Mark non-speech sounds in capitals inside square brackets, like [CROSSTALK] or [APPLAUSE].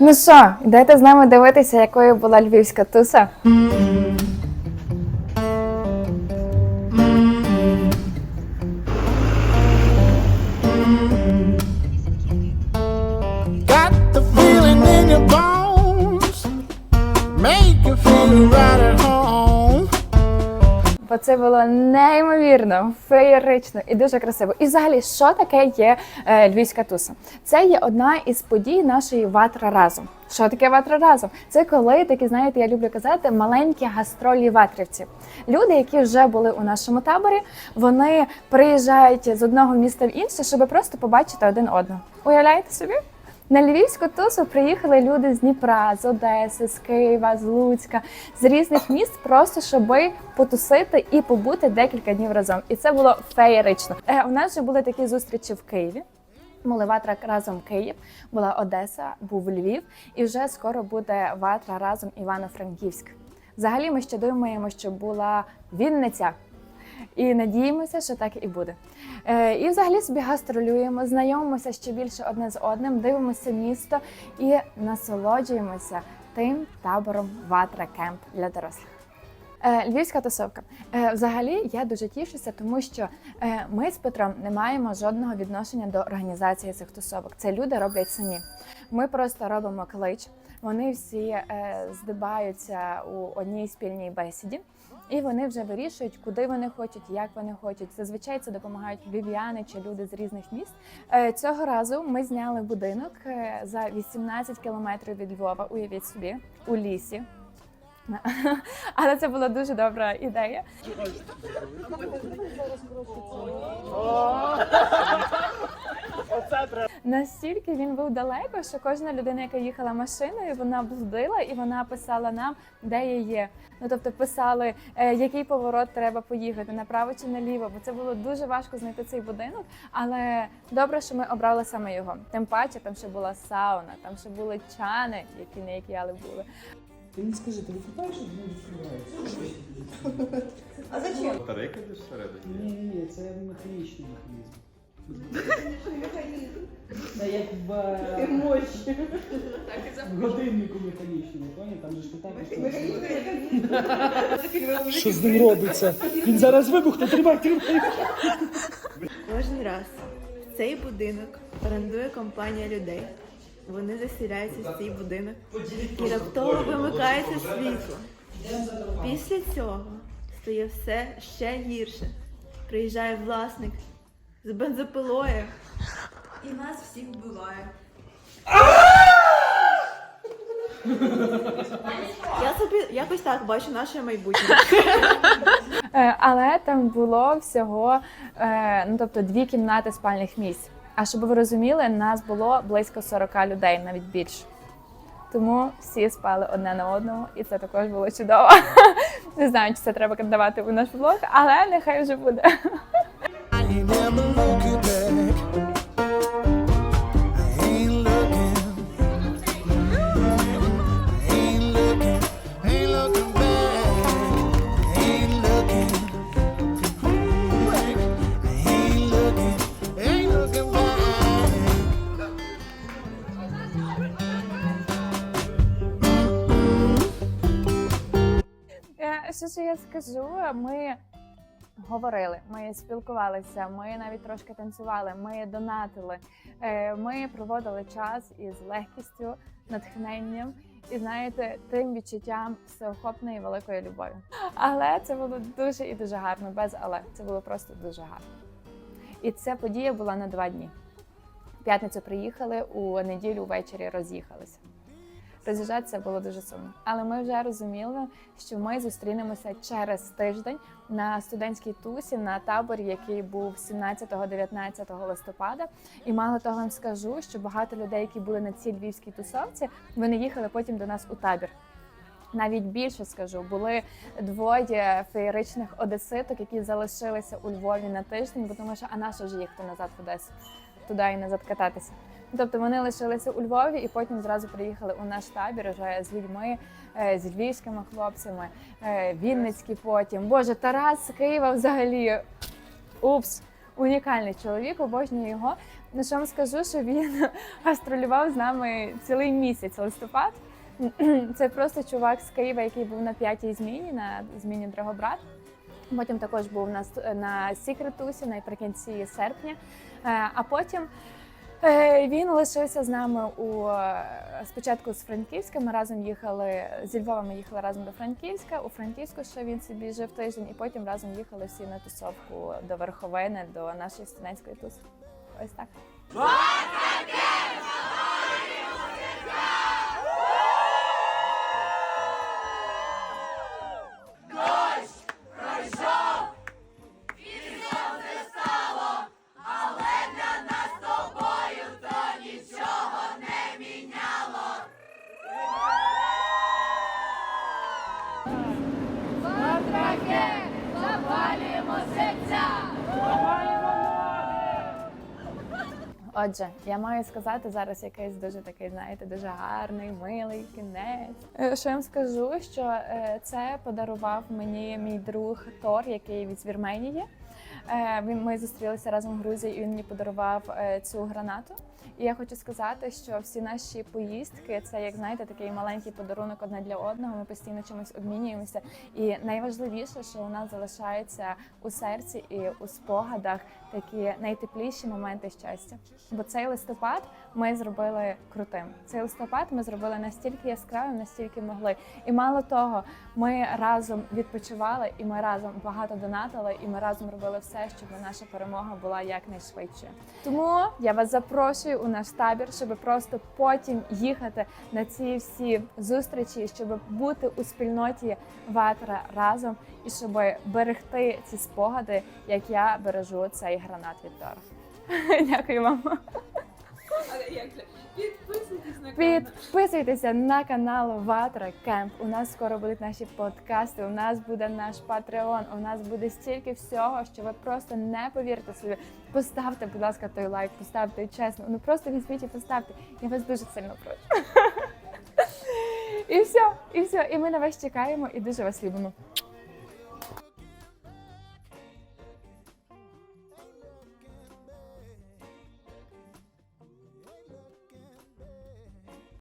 Ну що, йдете з нами дивитися, якою була львівська туса? Got the feeling in your bones. Make you feel right. Бо це було неймовірно, феєрично і дуже красиво. І взагалі, що таке є е, львівська туса? Це є одна із подій нашої ватра разом. Що таке ватра разом? Це коли такі, знаєте, я люблю казати, маленькі гастролі ватрівців. Люди, які вже були у нашому таборі, вони приїжджають з одного міста в інше, щоб просто побачити один одного. Уявляєте собі? На львівську тусу приїхали люди з Дніпра, з Одеси, з Києва, з Луцька, з різних міст, просто щоб потусити і побути декілька днів разом. І це було феєрично. Е, у нас вже були такі зустрічі в Києві. Були ватра разом Київ, була Одеса, був Львів, і вже скоро буде ватра разом Івано-Франківськ. Взагалі, ми ще думаємо, що була Вінниця. І надіємося, що так і буде. Е, і взагалі собі гастролюємо, знайомимося ще більше одне з одним, дивимося місто і насолоджуємося тим табором Ватра Кемп для дорослих. Е, Львівська тусовка. Е, Взагалі я дуже тішуся, тому що ми з Петром не маємо жодного відношення до організації цих тусовок. Це люди роблять самі. Ми просто робимо клич. Вони всі здибаються у одній спільній бесіді. І вони вже вирішують, куди вони хочуть, як вони хочуть. Зазвичай це допомагають львів'яни чи люди з різних міст. Е, Цього разу ми зняли будинок е, за 18 кілометрів від Львова. Уявіть собі, у лісі. [LAUGHS] Але це була дуже добра ідея. Настільки він був далеко, що кожна людина, яка їхала машиною, вона блудила і вона писала нам, де я є. Ну тобто писали, е, який поворот треба поїхати, направо чи наліво. Бо це було дуже важко знайти цей будинок. Але добре, що ми обрали саме його. Тим паче, там ще була сауна, там ще були чани, які не які, але були. Ти мені скажи, ти викупаєш, що воно відкривається? Батарейка десь всередині? Ні, ні, ні, це механічний механізм. Та як в, в годиннику механічному, поняв? Там же ж питання, що... Що з ним робиться? Він зараз вибухне, тримай, тримай. Кожен раз в цей будинок орендує компанія людей. Вони заселяються в цей будинок і раптово вимикається світло. Після цього стає все ще гірше. Приїжджає власник з бензопилою і нас всіх вбиває. Я собі якось так бачу наше майбутнє. Е, Але там було всього е, ну тобто дві кімнати спальних місць. А щоб ви розуміли, нас було близько 40 людей, навіть більше. Тому всі спали одне на одному, і це також було чудово. [LAUGHS] Не знаю, чи це треба давати у наш влог, але нехай вже буде. Е, Що я скажу? Ми говорили, ми спілкувалися, ми навіть трошки танцювали, ми донатили, е, ми проводили час із легкістю, натхненням і знаєте, тим відчуттям всеохопної великої любові. Але це було дуже і дуже гарно, без але це було просто дуже гарно. І ця подія була на два дні. В п'ятницю приїхали, у неділю ввечері роз'їхалися. Роз'їжджатися було дуже сумно. Але ми вже розуміли, що ми зустрінемося через тиждень на студентській тусі на таборі, який був 17-19 листопада. І мало того вам скажу, що багато людей, які були на цій львівській тусовці, вони їхали потім до нас у табір. Навіть більше скажу, були двоє феєричних одеситок, які залишилися у Львові на тиждень, бо тому що а на що ж їхати назад в Одесу, туди і назад кататися. Тобто вони лишилися у Львові і потім зразу приїхали у наш табір вже з людьми, е, з львівськими хлопцями, е, Вінницькі потім. Боже, Тарас з Києва взагалі. Упс. унікальний чоловік, обожнюю його. Ну що вам скажу, що він [LAUGHS] гастролював з нами цілий місяць листопад. [CLEARS THROAT] Це просто чувак з Києва, який був на п'ятій зміні, на зміні Драгобрат. Потім також був на, ст- на Сікретусі наприкінці серпня. Е, А потім він лишився з нами у е, спочатку з Франківська. Ми разом їхали зі Львова. Ми їхали разом до Франківська. У Франківську ще він собі жив тиждень, і потім разом їхали всі на тусовку до Верховини, до нашої студентської туси. Ось так. Отже, я маю сказати зараз якийсь дуже такий, знаєте, дуже гарний, милий кінець. Е, Що я вам скажу, що е, це подарував мені мій друг Тор, який від Вірменії. Е, Він ми зустрілися разом в Грузії, і він мені подарував е, цю гранату. І я хочу сказати, що всі наші поїздки це як знаєте, такий маленький подарунок одне для одного. Ми постійно чимось обмінюємося. І найважливіше, що у нас залишається у серці і у спогадах такі найтепліші моменти щастя. Бо цей листопад ми зробили крутим. Цей листопад ми зробили настільки яскравим, настільки могли. І мало того, ми разом відпочивали, і ми разом багато донатили, і ми разом робили все, щоб наша перемога була якнайшвидше. Тому я вас запрошую у наш табір, щоб просто потім їхати на ці всі зустрічі, щоб бути у спільноті ватра разом і щоб берегти ці спогади, як я бережу цей гранат від Тора. [LAUGHS] Дякую вам. Підписуйтесь на Підписуйтеся на канал Ватра Кемп. У нас скоро будуть наші подкасти. У нас буде наш Патреон. У нас буде стільки всього, що ви просто не повірите собі. Поставте, будь ласка, той лайк, поставте чесно. Ну просто візьміть і поставте. Я вас дуже сильно прошу. [LAUGHS] І все, і все. І ми на вас чекаємо і дуже вас любимо.